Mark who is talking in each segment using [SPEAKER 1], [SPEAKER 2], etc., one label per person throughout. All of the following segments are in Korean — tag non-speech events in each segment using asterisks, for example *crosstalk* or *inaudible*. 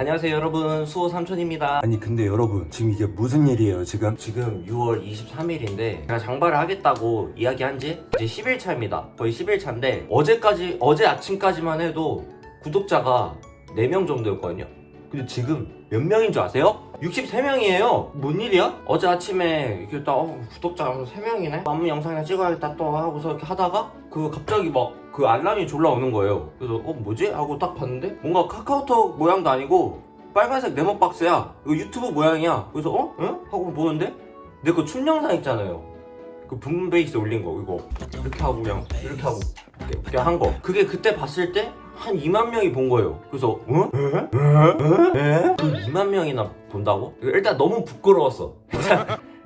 [SPEAKER 1] 안녕하세요 여러분. 수호 삼촌입니다.
[SPEAKER 2] 아니 근데 여러분 지금 이게 무슨 일이에요 지금?
[SPEAKER 1] 지금 6월 23일인데 제가 장발을 하겠다고 이야기한 지 이제 10일차입니다. 거의 10일차인데 어제까지 어제 아침까지만 해도 구독자가 4명 정도였거든요 근데 지금 몇 명인 줄 아세요? 63명이에요 뭔 일이야? 어제 아침에 이렇게 딱 어, 구독자 3명이네 안무 영상이나 찍어야겠다 또 하고서 이렇게 하다가 그 갑자기 막 그 알람이 졸라 오는 거예요 그래서 어 뭐지? 하고 딱 봤는데 뭔가 카카오톡 모양도 아니고 빨간색 네모 박스야 이거 유튜브 모양이야 그래서 어? 응? 하고 보는데 내거춤 영상 있잖아요 그 붐 베이스 올린 거 이거 이렇게 하고 그냥 이렇게 하고 이렇게 한 거 그게 그때 봤을 때 한 2만 명이 본 거예요 그래서 어? 에? 에? 에? 그 2만 명이나 본다고? 일단 너무 부끄러웠어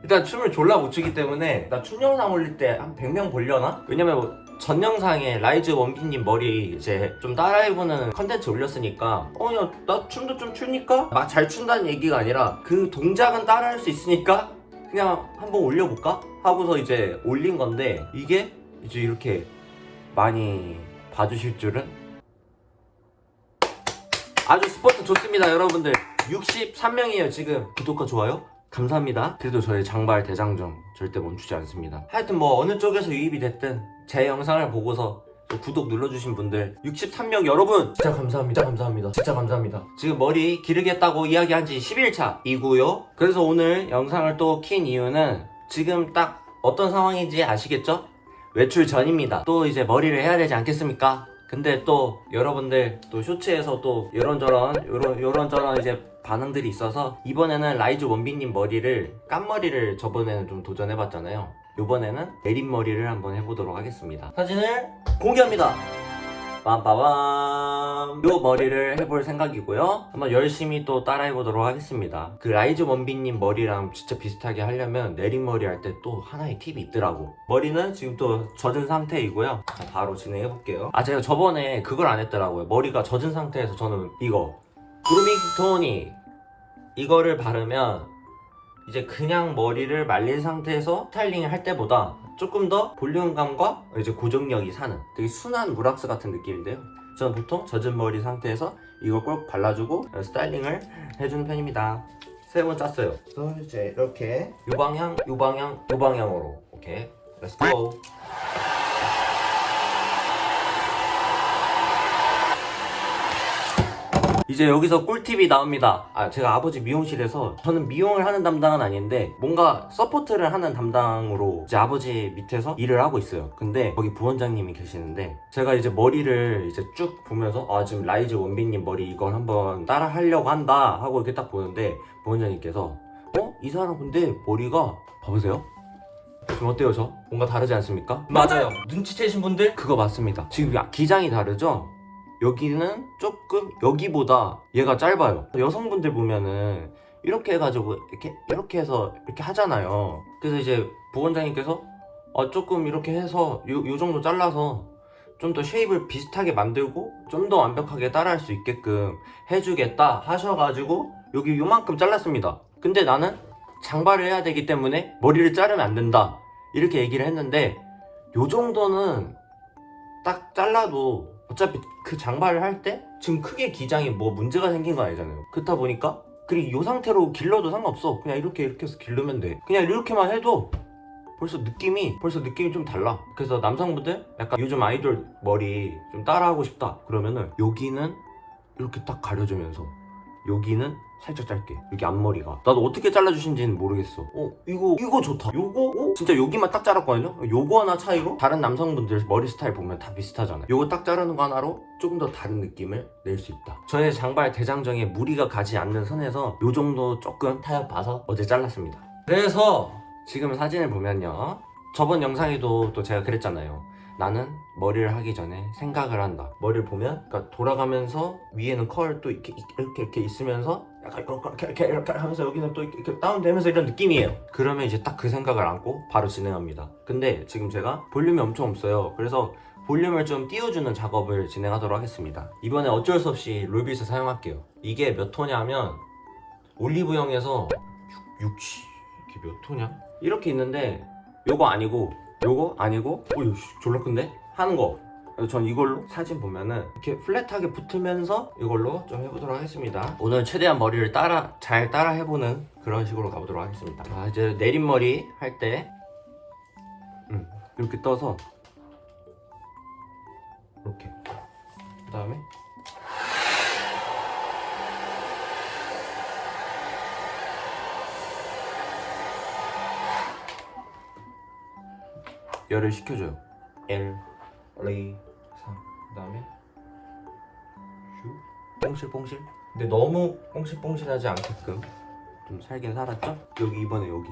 [SPEAKER 1] 일단, 춤을 졸라 못 추기 때문에 나 춤 영상 올릴 때 한 100명 보려나? 왜냐면 뭐 전 영상에 라이즈 원빈님 머리 이제 좀 따라해보는 컨텐츠 올렸으니까 어야나 춤도 좀 추니까 막 잘 춘다는 얘기가 아니라 그 동작은 따라할 수 있으니까 그냥 한번 올려볼까? 하고서 이제 올린 건데 이게 이제 이렇게 많이 봐주실 줄은 아주 스포트 좋습니다 여러분들. 63명이에요 지금. 구독과 좋아요? 감사합니다. 그래도 저희 장발 대장정 절대 멈추지 않습니다. 하여튼 뭐 어느 쪽에서 유입이 됐든 제 영상을 보고서 또 구독 눌러주신 분들 63명 여러분! 진짜 감사합니다. 진짜 감사합니다. 진짜 감사합니다. 지금 머리 기르겠다고 이야기한 지 10일차 이고요. 그래서 오늘 영상을 또 킨 이유는 지금 딱 어떤 상황인지 아시겠죠? 외출 전입니다. 또 이제 머리를 해야 되지 않겠습니까? 근데 또 여러분들 또 쇼츠에서 또 이런저런 요런 요런저런 이제 반응들이 있어서 이번에는 라이즈 원빈님 머리를 깐머리를 저번에는 좀 도전해봤잖아요. 이번에는 내린 머리를 한번 해보도록 하겠습니다. 사진을 공개합니다 빰빠밤 요 머리를 해볼 생각이고요. 한번 열심히 또 따라해보도록 하겠습니다. 그 라이즈 원빈님 머리랑 진짜 비슷하게 하려면 내린머리 할 때 또 하나의 팁이 있더라고. 머리는 지금 또 젖은 상태이고요. 자, 바로 진행해볼게요. 아 제가 저번에 그걸 안 했더라고요. 머리가 젖은 상태에서 저는 이거. 그루밍 토닉 이거를 바르면 이제 그냥 머리를 말린 상태에서 스타일링을 할 때보다 조금 더 볼륨감과 이제 고정력이 사는 되게 순한 무락스 같은 느낌인데요. 저는 보통 젖은 머리 상태에서 이걸 꼭 발라주고 스타일링을 해주는 편입니다. 세 번 짰어요. 그래서 이제 이렇게 요 방향, 요 방향, 요 방향으로 오케이. Let's go. 이제 여기서 꿀팁이 나옵니다. 아, 제가 아버지 미용실에서 저는 미용을 하는 담당은 아닌데 뭔가 서포트를 하는 담당으로 이제 아버지 밑에서 일을 하고 있어요. 근데 거기 부원장님이 계시는데 제가 이제 머리를 이제 쭉 보면서 아, 지금 라이즈 원빈님 머리 이걸 한번 따라 하려고 한다 하고 이렇게 딱 보는데 부원장님께서 어? 이 사람 근데 머리가 봐보세요. 지금 어때요 저? 뭔가 다르지 않습니까? 맞아요. 눈치채신 분들 그거 맞습니다. 지금 기장이 다르죠? 여기는 조금 여기보다 얘가 짧아요. 여성분들 보면은 이렇게 해가지고 이렇게 이렇게 해서 이렇게 하잖아요. 그래서 이제 부원장님께서 어, 조금 이렇게 해서 요, 요 정도 잘라서 좀 더 쉐입을 비슷하게 만들고 좀 더 완벽하게 따라할 수 있게끔 해주겠다 하셔가지고 여기 요만큼 잘랐습니다. 근데 나는 장발을 해야 되기 때문에 머리를 자르면 안 된다 이렇게 얘기를 했는데 요 정도는 딱 잘라도 어차피 그 장발을 할 때 지금 크게 기장이 뭐 문제가 생긴 건 아니잖아요. 그렇다 보니까 그리고 이 상태로 길러도 상관없어. 그냥 이렇게 이렇게 해서 기르면 돼. 그냥 이렇게만 해도 벌써 느낌이 벌써 느낌이 좀 달라. 그래서 남성분들 약간 요즘 아이돌 머리 좀 따라하고 싶다. 그러면은 여기는 이렇게 딱 가려주면서 여기는 살짝 짧게. 여기 앞머리가. 나도 어떻게 잘라주신지는 모르겠어. 어 이거 이거 좋다. 요거? 어? 진짜 여기만 딱 자랐거든요? 요거 하나 차이로? 다른 남성분들 머리 스타일 보면 다 비슷하잖아요. 요거 딱 자르는 거 하나로 조금 더 다른 느낌을 낼 수 있다. 저의 장발 대장정에 무리가 가지 않는 선에서 요 정도 조금 타협 봐서 어제 잘랐습니다. 그래서 지금 사진을 보면요. 저번 영상에도 또 제가 그랬잖아요 나는 머리를 하기 전에 생각을 한다. 머리를 보면 그러니까 돌아가면서 위에는 컬 또 이렇게 이렇게 이렇게 있으면서 약간 이렇게 이렇게 이렇게 하면서 여기는 또 이렇게, 다운되면서 이런 느낌이에요. 그러면 이제 딱 그 생각을 안고 바로 진행합니다. 근데 지금 제가 볼륨이 엄청 없어요. 그래서 볼륨을 좀 띄워주는 작업을 진행하도록 하겠습니다. 이번에 어쩔 수 없이 롤빗을 사용할게요. 이게 몇 토냐면 올리브영에서 6, 6, 이게 몇 토냐? 이렇게 있는데 요거 아니고 요거 아니고 어이 졸라 큰데? 하는 거 그래서 전 이걸로 사진 보면은 이렇게 플랫하게 붙으면서 이걸로 좀 해보도록 하겠습니다. 오늘 최대한 머리를 따라 잘 따라 해보는 그런 식으로 가보도록 하겠습니다. 자 이제 내린머리 할 때 음, 이렇게 떠서 이렇게 그 다음에 열을 식혀줘요. L, R, 3. 그다음에 슈, 뽕실뽕실. 근데 너무 뽕실뽕실하지 않게끔 좀 살긴 살았죠? 여기 이번에 여기.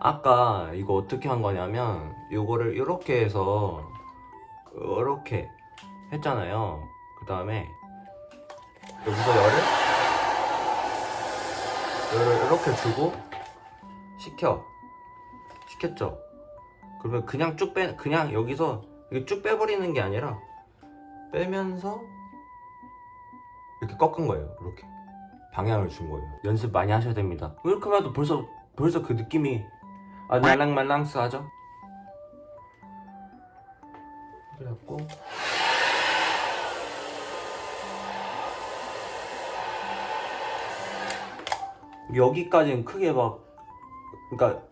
[SPEAKER 1] 아까 이거 어떻게 한 거냐면 이거를 이렇게 해서 이렇게 했잖아요. 그 다음에 여기서 열을 열을 이렇게 주고 식혀 식혔죠. 그러면 그냥 쭉 빼 그냥 여기서 이게 쭉 빼버리는 게 아니라 빼면서 이렇게 꺾은 거예요. 이렇게 방향을 준 거예요. 연습 많이 하셔야 됩니다. 이렇게 해도 벌써 벌써 그 느낌이 아 말랑말랑스 하죠? 그래갖고 여기까지는 크게 막 그러니까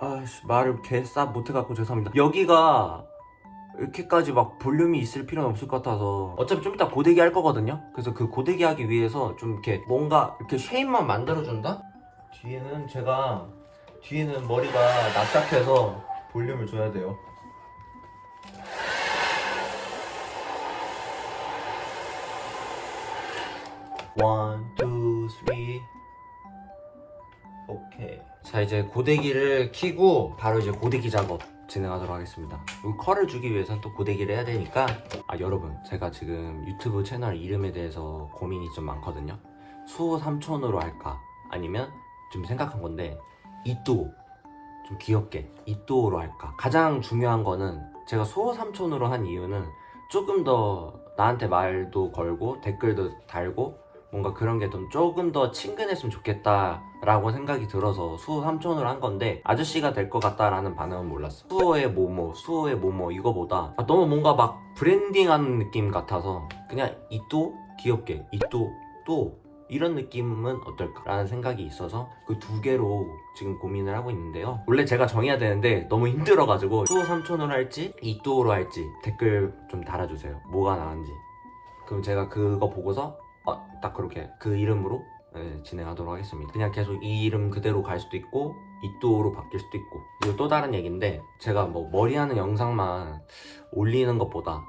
[SPEAKER 1] 아씨 말을 개쌉 못해갖고 죄송합니다 여기가 이렇게까지 막 볼륨이 있을 필요는 없을 것 같아서 어차피 좀 이따 고데기 할 거거든요 그래서 그 고데기 하기 위해서 좀 이렇게 뭔가 이렇게 쉐입만 만들어준다? 뒤에는 제가 뒤에는 머리가 납작해서 볼륨을 줘야 돼요. 원, 투, 쓰리. 오케이. 자 이제 고데기를 키고 바로 이제 고데기 작업 진행하도록 하겠습니다. 이 컬을 주기 위해서는 또 고데기를 해야 되니까 아 여러분 제가 지금 유튜브 채널 이름에 대해서 고민이 좀 많거든요. 수호 삼촌으로 할까 아니면 좀 생각한 건데 이또 좀 귀엽게 이또로 할까? 가장 중요한 거는 제가 수호 삼촌으로 한 이유는 조금 더 나한테 말도 걸고 댓글도 달고 뭔가 그런 게 좀 조금 더 친근했으면 좋겠다라고 생각이 들어서 수호 삼촌으로 한 건데 아저씨가 될 것 같다라는 반응은 몰랐어. 수호의 모모 수호의 모모 이거보다 아, 너무 뭔가 막 브랜딩하는 느낌 같아서 그냥 이또 귀엽게 이또 또 이런 느낌은 어떨까라는 생각이 있어서 그 두 개로 지금 고민을 하고 있는데요. 원래 제가 정해야 되는데 너무 힘들어가지고 수호 삼촌으로 할지 이또로 할지 댓글 좀 달아주세요. 뭐가 나은지. 그럼 제가 그거 보고서 어, 딱 그렇게 그 이름으로 네, 진행하도록 하겠습니다. 그냥 계속 이 이름 그대로 갈 수도 있고 이또로 바뀔 수도 있고 이거 또 다른 얘기인데 제가 뭐 머리하는 영상만 올리는 것보다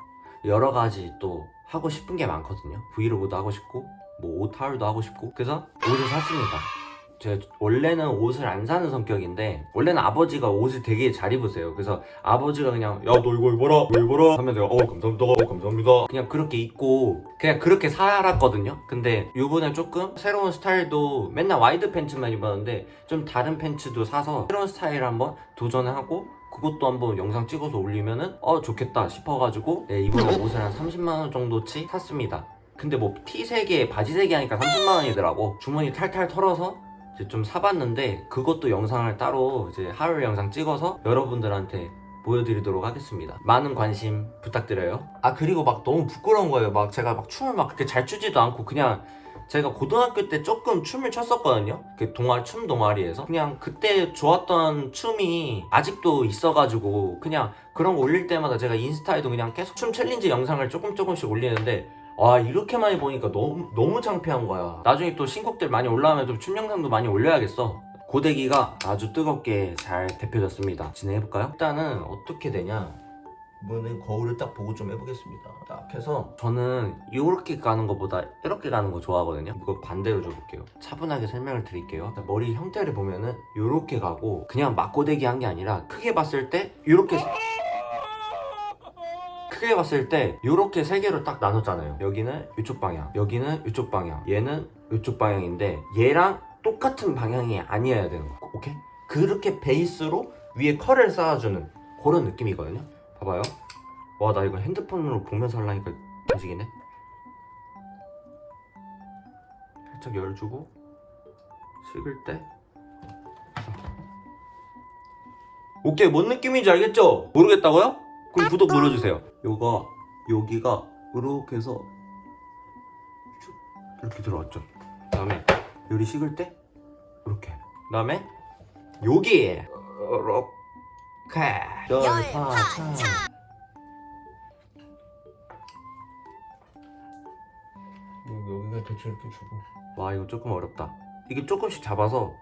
[SPEAKER 1] 여러 가지 또 하고 싶은 게 많거든요. 브이로그도 하고 싶고 뭐 옷 하울도 하고 싶고 그래서 옷을 샀습니다. 제가 원래는 옷을 안 사는 성격인데 원래는 아버지가 옷을 되게 잘 입으세요. 그래서 아버지가 그냥 야 너 이거 입어라, 이거 입어라 하면 내가 어 감사합니다, 어 감사합니다. 그냥 그렇게 입고 그냥 그렇게 살았거든요. 근데 요번에 조금 새로운 스타일도 맨날 와이드 팬츠만 입었는데 좀 다른 팬츠도 사서 새로운 스타일 한번 도전하고 그것도 한번 영상 찍어서 올리면은 어 좋겠다 싶어가지고 네, 이번에 옷을 한 30만 원 정도치 샀습니다. 근데 뭐티 3개, 바지 3개 하니까 30만 원이더라고. 주머니 탈탈 털어서 이제 좀 사봤는데 그것도 영상을 따로 이제 하루 영상 찍어서 여러분들한테 보여드리도록 하겠습니다. 많은 관심 부탁드려요. 아 그리고 막 너무 부끄러운 거예요. 막 제가 막 춤을 막 그렇게 잘 추지도 않고 그냥 제가 고등학교 때 조금 춤을 췄었거든요. 그 동아리 춤 동아리에서 그냥 그때 좋았던 춤이 아직도 있어가지고 그냥 그런 거 올릴 때마다 제가 인스타에도 그냥 계속 춤 챌린지 영상을 조금 조금씩 올리는데 와 이렇게 많이 보니까 너무 너무 창피한 거야. 나중에 또 신곡들 많이 올라오면 좀 춤 영상도 많이 올려야겠어. 고데기가 아주 뜨겁게 잘 데펴졌습니다. 진행해볼까요? 일단은 어떻게 되냐? 이번엔 거울을 딱 보고 좀 해보겠습니다. 딱 해서 저는 이렇게 가는 것보다 이렇게 가는 거 좋아하거든요. 이거 반대로 줘볼게요. 차분하게 설명을 드릴게요. 자, 머리 형태를 보면은 이렇게 가고 그냥 막고데기 한 게 아니라 크게 봤을 때 이렇게 크게 봤을 때 이렇게 세 개로 딱 나눴잖아요. 여기는 이쪽 방향 여기는 이쪽 방향. 얘는 이쪽 방향인데 얘랑 똑같은 방향이 아니어야 되는 거. 오케이? 그렇게 베이스로 위에 컬을 쌓아주는 그런 느낌이거든요. 봐봐요. 와 나 이거 핸드폰으로 보면서 하려니까 움직이네. 살짝 열주고 식을 때. 오케이 뭔 느낌인지 알겠죠? 모르겠다고요? 그럼 구독 눌러주세요. 요거 여기가 이렇게 해서 쭉 이렇게 들어왔죠. 그 다음에 요리 식을 때 이렇게. 그 다음에 여기 이렇게. 열파차 여기가 대충 이렇게 주고 와 이거 조금 어렵다. 이게 조금씩 잡아서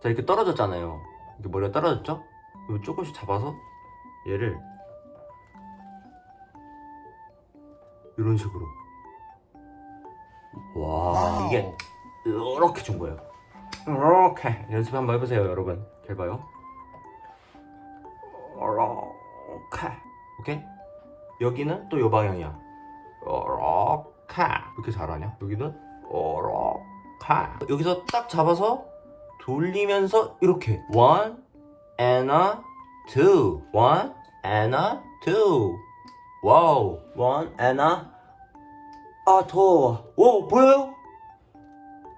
[SPEAKER 1] 자 이렇게 떨어졌잖아요. 이렇게 머리가 떨어졌죠? 이거 조금씩 잡아서 얘를 이런 식으로. 와 이게 이렇게 준 거예요. 이렇게. 연습 한번 해보세요 여러분. 잘 봐요. 이렇게. 오케이? 여기는 또 요 방향이야. 이렇게. 이렇게 잘하냐? 여기는 이렇게. 여기서 딱 잡아서 돌리면서 이렇게. One and a two. One and a two. 와우. One and a 아 더워. 오 보여요?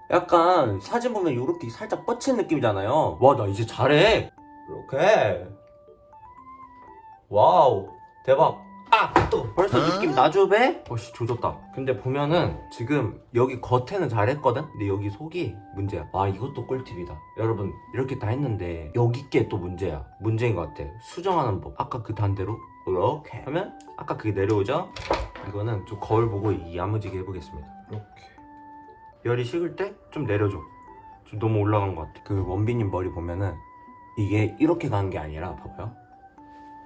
[SPEAKER 1] 약간 사진 보면 이렇게 살짝 뻗친 느낌이잖아요. 와 나 이제 잘해. 이렇게. 와우. 대박. 아 또 벌써 느낌 나죠 배? 어씨 조졌다. 근데 보면은 지금 여기 겉에는 잘했거든? 근데 여기 속이 문제야. 아 이것도 꿀팁이다. 여러분 이렇게 다 했는데 여기 게 또 문제야. 문제인 것 같아. 수정하는 법. 아까 그 단대로 이렇게 하면 아까 그게 내려오죠? 이거는 좀 거울 보고 이 야무지게 해보겠습니다. 이렇게. 열이 식을 때 좀 내려줘. 좀 너무 올라간 것 같아. 그 원빈님 머리 보면은 이게 이렇게 가는 게 아니라 봐봐요.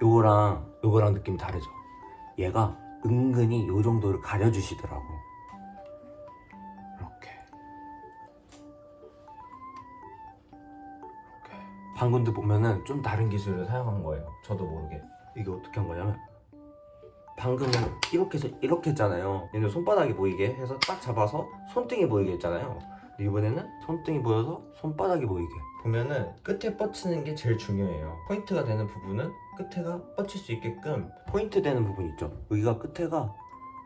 [SPEAKER 1] 요거랑 요거랑 느낌 다르죠? 얘가 은근히 요 정도를 가려주시더라고. 이렇게. 이렇게. 방금도 보면은 좀 다른 기술을 사용한 거예요. 저도 모르게 이게 어떻게 한 거냐면 방금은 이렇게 해서 이렇게 했잖아요. 얘는 손바닥이 보이게 해서 딱 잡아서 손등이 보이게 했잖아요. 이번에는 손등이 보여서 손바닥이 보이게. 보면은 끝에 뻗치는 게 제일 중요해요. 포인트가 되는 부분은 끝에가 뻗칠 수 있게끔 포인트 되는 부분 있죠? 여기가 끝에가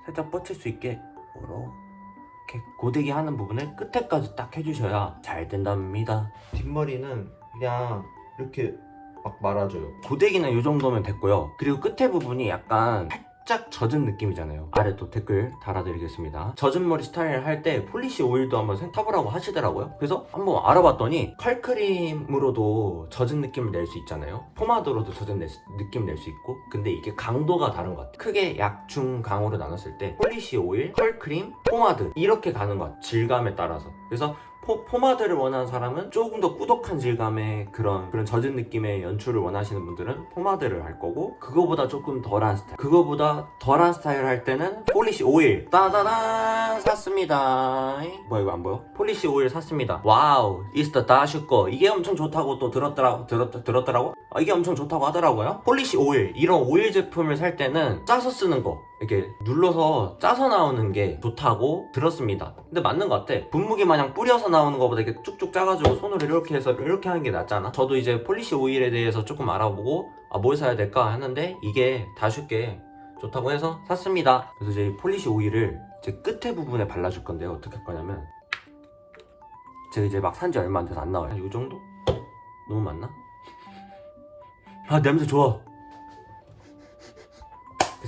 [SPEAKER 1] 살짝 뻗칠 수 있게 이렇게 고데기 하는 부분을 끝에까지 딱 해주셔야 잘 된답니다. 뒷머리는 그냥 이렇게 막 말아줘요. 고데기는 이 정도면 됐고요. 그리고 끝에 부분이 약간 살짝 젖은 느낌이잖아요. 아래 또 댓글 달아드리겠습니다. 젖은 머리 스타일 할 때 폴리시 오일도 한번 생각해보라고 하시더라고요. 그래서 한번 알아봤더니 컬크림으로도 젖은 느낌을 낼 수 있잖아요. 포마드로도 젖은 내- 느낌 낼 수 있고. 근데 이게 강도가 다른 것 같아요. 크게 약, 중, 강으로 나눴을 때 폴리시 오일, 컬크림, 포마드 이렇게 가는 것 같아요. 질감에 따라서. 그래서 포, 포마드를 원하는 사람은 조금 더 꾸덕한 질감의 그런 그런 젖은 느낌의 연출을 원하시는 분들은 포마드를 할 거고 그거보다 조금 덜한 스타일. 그거보다 덜한 스타일 할 때는 폴리시 오일. 따다란 샀습니다. 뭐야 이거 안 보여? 폴리시 오일 샀습니다. 와우! 이스터 다슈거. 이게 엄청 좋다고 또 들었더라고 들었, 들었더라고? 아, 이게 엄청 좋다고 하더라고요. 폴리시 오일. 이런 오일 제품을 살 때는 짜서 쓰는 거 이렇게 눌러서 짜서 나오는 게 좋다고 들었습니다. 근데 맞는 것 같아. 분무기 마냥 뿌려서 나오는 것보다 이렇게 쭉쭉 짜가지고 손으로 이렇게 해서 이렇게 하는 게 낫잖아. 저도 이제 폴리시 오일에 대해서 조금 알아보고 아, 뭘 사야 될까 하는데 이게 다 쉽게 좋다고 해서 샀습니다. 그래서 이제 이 폴리시 오일을 제 끝에 부분에 발라줄 건데요. 어떻게 할 거냐면 제가 이제 막 산 지 얼마 안 돼서 안 나와요. 이 정도? 너무 많나? *laughs* 아 냄새 좋아.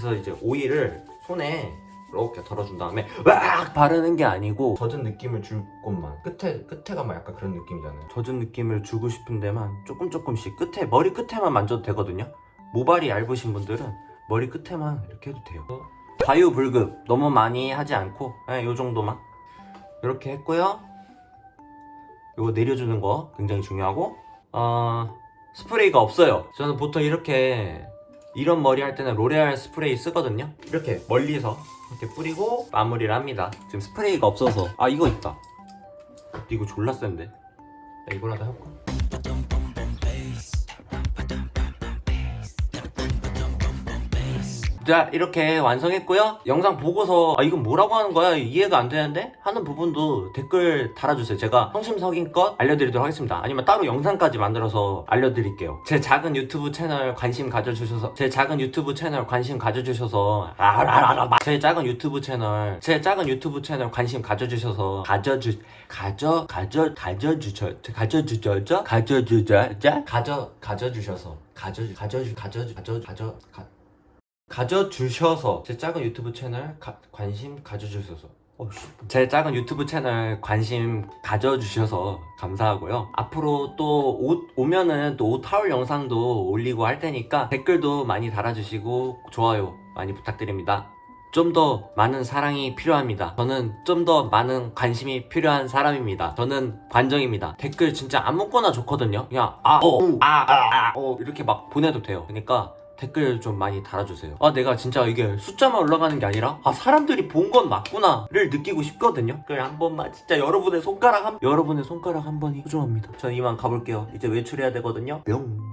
[SPEAKER 1] 그래서 이제 오일을 손에 이렇게 덜어준 다음에 왁 바르는 게 아니고 젖은 느낌을 줄 곳만. 끝에 끝에가 막 약간 그런 느낌이잖아요. 젖은 느낌을 주고 싶은 데만 조금 조금씩 끝에 머리 끝에만 만져도 되거든요. 모발이 얇으신 분들은 머리 끝에만 이렇게 해도 돼요. 과유불급 너무 많이 하지 않고 네, 요 정도만. 이렇게 했고요. 이거 내려주는 거 굉장히 중요하고 어, 스프레이가 없어요. 저는 보통 이렇게 이런 머리 할 때는 로레알 스프레이 쓰거든요. 이렇게 멀리서 이렇게 뿌리고 마무리를 합니다. 지금 스프레이가 없어서. 아 이거 있다. 이거 졸라 센데? 야, 이거라도 해볼까? 자 이렇게 완성했고요. 영상 보고서 아 이건 뭐라고 하는 거야? 이해가 안 되는데? 하는 부분도 댓글 달아주세요. 제가 성심성의껏 알려드리도록 하겠습니다. 아니면 따로 영상까지 만들어서 알려드릴게요. 제 작은 유튜브 채널 관심 가져주셔서 제 작은 유튜브 채널 관심 가져주셔서 아라라라 제 작은 유튜브 채널 제 작은 유튜브 채널 관심 가져주셔서 가져주 가져 가져 가져주셔 가져주셔 가져주셔 가져 가져주셔서 가져 가져주 가져 가져 가 가져주셔서 제 작은 유튜브 채널 가- 관심 가져주셔서 어이씨. 제 작은 유튜브 채널 관심 가져주셔서 감사하고요. 앞으로 또 옷 오면은 또 옷 타올 영상도 올리고 할 테니까 댓글도 많이 달아주시고 좋아요 많이 부탁드립니다. 좀 더 많은 사랑이 필요합니다. 저는 좀 더 많은 관심이 필요한 사람입니다. 저는 관정입니다. 댓글 진짜 아무거나 좋거든요. 그냥 아, 어, 아, 아, 아, 어 이렇게 막 보내도 돼요. 그러니까 댓글 좀 많이 달아주세요. 아, 내가 진짜 이게 숫자만 올라가는 게 아니라, 아, 사람들이 본 건 맞구나를 느끼고 싶거든요. 그래, 한 번만, 진짜 여러분의 손가락 한, 여러분의 손가락 한 번이 소중합니다. 전 이만 가볼게요. 이제 외출해야 되거든요. 뿅.